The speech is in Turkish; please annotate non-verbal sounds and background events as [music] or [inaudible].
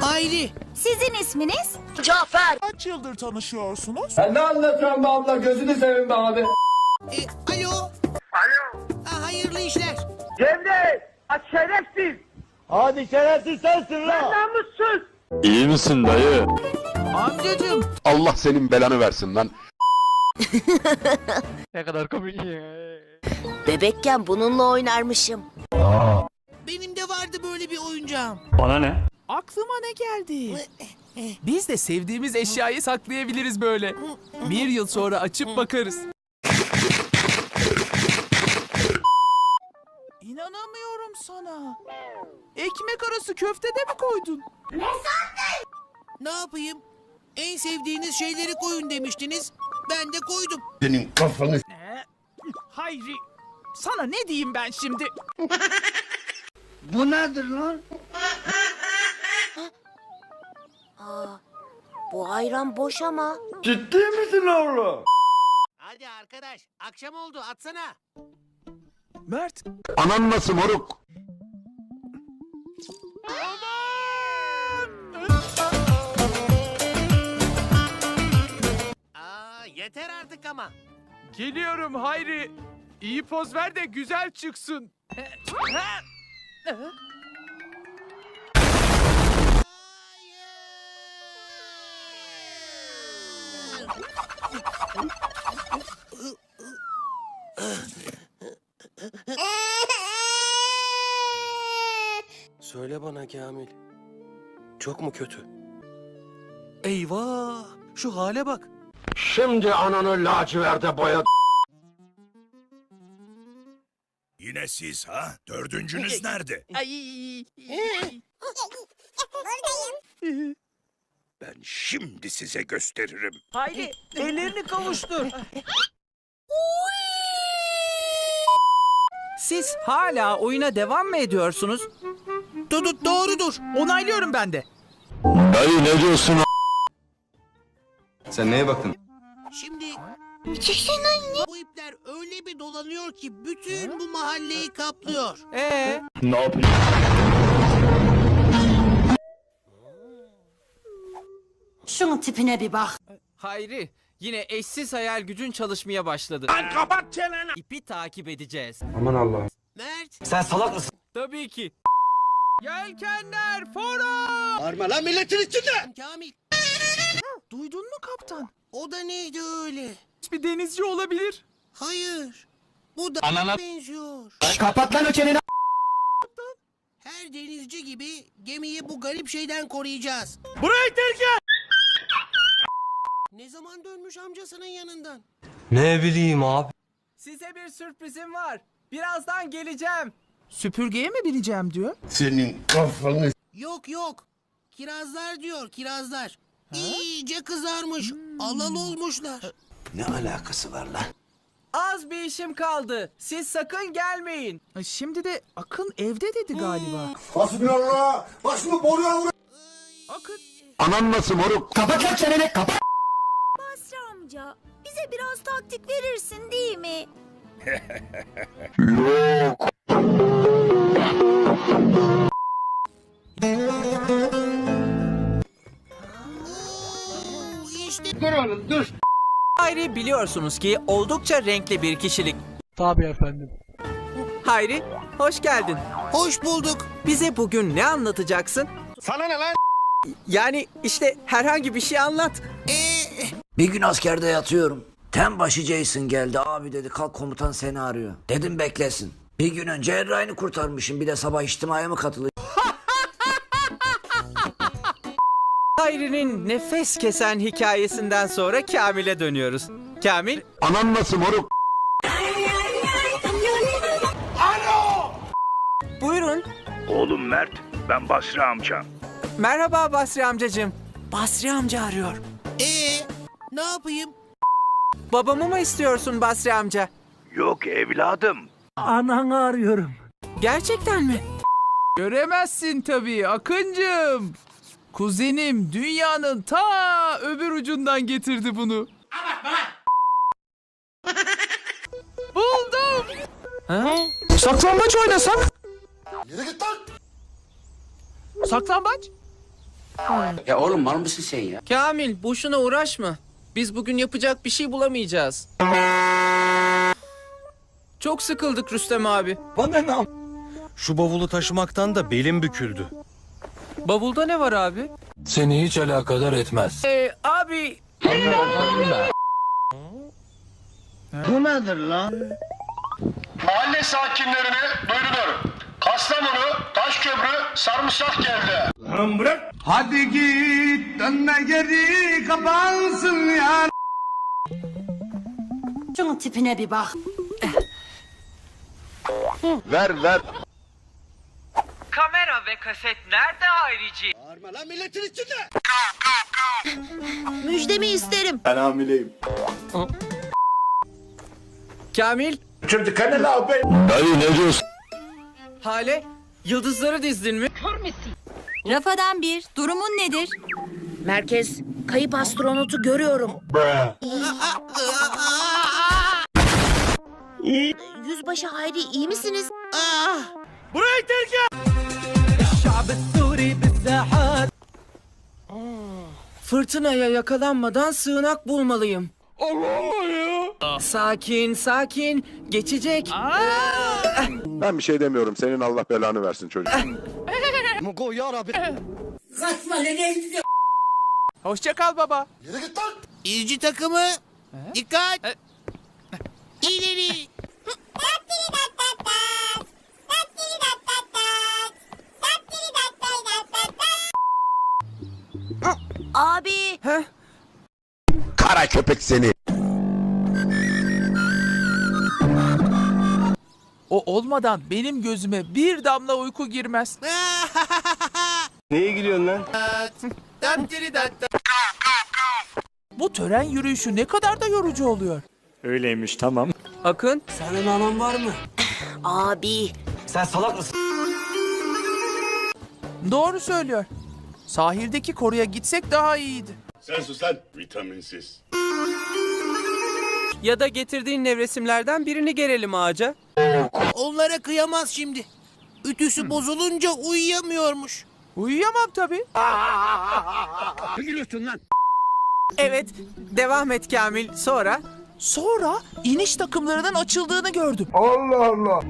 Hayri. Sizin isminiz? Kaç yıldır tanışıyorsunuz? Sen ne anlatıyorsun be abla gözünü seveyim be abi. E, alo. Alo. Ha, hayırlı işler. İyi misin dayı? Amcacım. Allah senin belanı versin lan. [laughs] Bebekken bununla oynarmışım. Benim de vardı böyle bir oyuncağım. Bana ne? Aklıma ne geldi? Biz de sevdiğimiz eşyayı saklayabiliriz böyle. Bir yıl sonra açıp bakarız. İnanamıyorum sana. Ekmek arası köfte de mi koydun? Ne yapayım? En sevdiğiniz şeyleri koyun demiştiniz. Ben de koydum. Ne? Hayri. Sana ne diyeyim ben şimdi? Aa, bu ayran boş ama. Hadi arkadaş. Akşam oldu. Atsana. Mert. Anan nasıl moruk? Aa, yeter artık ama. Geliyorum Hayri. İyi poz ver de güzel çıksın. [laughs] Söyle bana Kamil. Çok mu kötü? Eyvah. Şu hale bak. Şimdi ananı laciverde boya Yine siz ha? Dördüncünüz [laughs] nerede? Ben şimdi size gösteririm. Hayri ellerini kavuştur. Siz hala oyuna devam mı ediyorsunuz? Dur, dur, doğrudur. Onaylıyorum ben de. Dayı ne diyorsun Sen neye baktın? Şimdi bu ipler öyle bir dolanıyor ki bütün bu mahalleyi kaplıyor. Ee, Ne yapayım? Şunun tipine bir bak. Hayri yine eşsiz hayal gücün çalışmaya başladı. Lan kapat çeneni. İpi takip edeceğiz. Aman Allah'ım. Mert. Sen salak mısın? Tabii ki. Yelkenler fora! Arma lan milletin içinde! Kamil. Duydun mu kaptan? O da neydi öyle? Bir denizci olabilir. Hayır. Bu da benziyor. Kapat lan o çeneni. Her denizci gibi gemiyi bu garip şeyden koruyacağız. Burayı terk et! Ne zaman dönmüş amcasının yanından? Ne bileyim abi. Size bir sürprizim var. Birazdan geleceğim. Süpürgeye mi bineceğim diyor? Senin kafanı... Yok yok. Kirazlar diyor kirazlar. İyice kızarmış. Alal olmuşlar. Ne alakası var lan? Az bir işim kaldı. Siz sakın gelmeyin. Şimdi de Akın evde dedi galiba. Hasbinallah! Başımı boruya vur! Akın. Anan nasıl moruk? Kapat lan çeneni kapat. Basri amca, bize biraz taktik verirsin değil mi? Yok. [laughs] Hayri biliyorsunuz ki oldukça renkli bir kişilik. Tabii efendim. Hayri, hoş geldin. hoş bulduk. Bize bugün ne anlatacaksın? Sana ne lan? Yani işte herhangi bir şey anlat. Ee, Bir gün askerde yatıyorum. Tenbaşı Jason geldi. Abi dedi kalk komutan seni arıyor. Dedim beklesin. Bir gün önce Erray'ını kurtarmışım. Bir de sabah içtimaya mı katılıyor? Hayri'nin nefes kesen hikayesinden sonra Kamil'e dönüyoruz. Kamil, Anan nasıl moruk? buyurun. Oğlum Mert, ben Basri amcam. Merhaba Basri amcacığım. Basri amca arıyor. ee, ne yapayım? Babamı mı istiyorsun Basri amca? Yok evladım. Gerçekten mi? Göremezsin tabii Akıncım. Kuzenim dünyanın ta öbür ucundan getirdi bunu. Buldum. Ha? Saklambaç oynasak? Yürü git lan! Saklambaç? Ya oğlum mal mısın sen ya? Kamil boşuna uğraşma. Biz bugün yapacak bir şey bulamayacağız. Çok sıkıldık Rüstem abi. Şu bavulu taşımaktan da belim büküldü. Bavulda ne var abi? Seni hiç alakadar etmez. Ee, abi Mahalle sakinlerine duyurulur. Kastamonu, Taşköprü, Sarımsak geldi. Lan bırak. Hadi git, dönme geri, kapansın ya. Şunun tipine bir bak. Ver ver. Ve kaset nerede Hayriciğim? Bağırma lan milletin içinde. Müjdemi isterim. Kamil, Şimdi kanal abi. Dayı ne diyorsun? Hale, yıldızları dizdin mi? Rafadan bir. Durumun nedir? Merkez. Kayıp astronotu görüyorum. Yüzbaşı Hayri iyi misiniz? Ah! Fırtınaya yakalanmadan sığınak bulmalıyım. Sakin, sakin. Geçecek. Ben bir şey demiyorum. Senin Allah belanı versin çocuk. Mugo ya Rabbi. Hoşça kal baba. İzci takımı. Dikkat. İleri. Abi. Kara köpek seni. O olmadan benim gözüme bir damla uyku girmez. [laughs] Neye gülüyorsun lan? Bu tören yürüyüşü ne kadar da yorucu oluyor. Akın, Senin anan var mı? Abi. Sen salak mısın? Doğru söylüyor. Sahildeki koruya gitsek daha iyiydi. Sen sus lan. Vitaminsiz. ya da getirdiğin nevresimlerden birini gerelim ağaca. Onlara kıyamaz şimdi. Ütüsü bozulunca uyuyamıyormuş. Uyuyamam tabii. Gülüyorsun lan. Evet, devam et Kamil. Sonra? Sonra iniş takımlarının açıldığını gördüm. Allah Allah.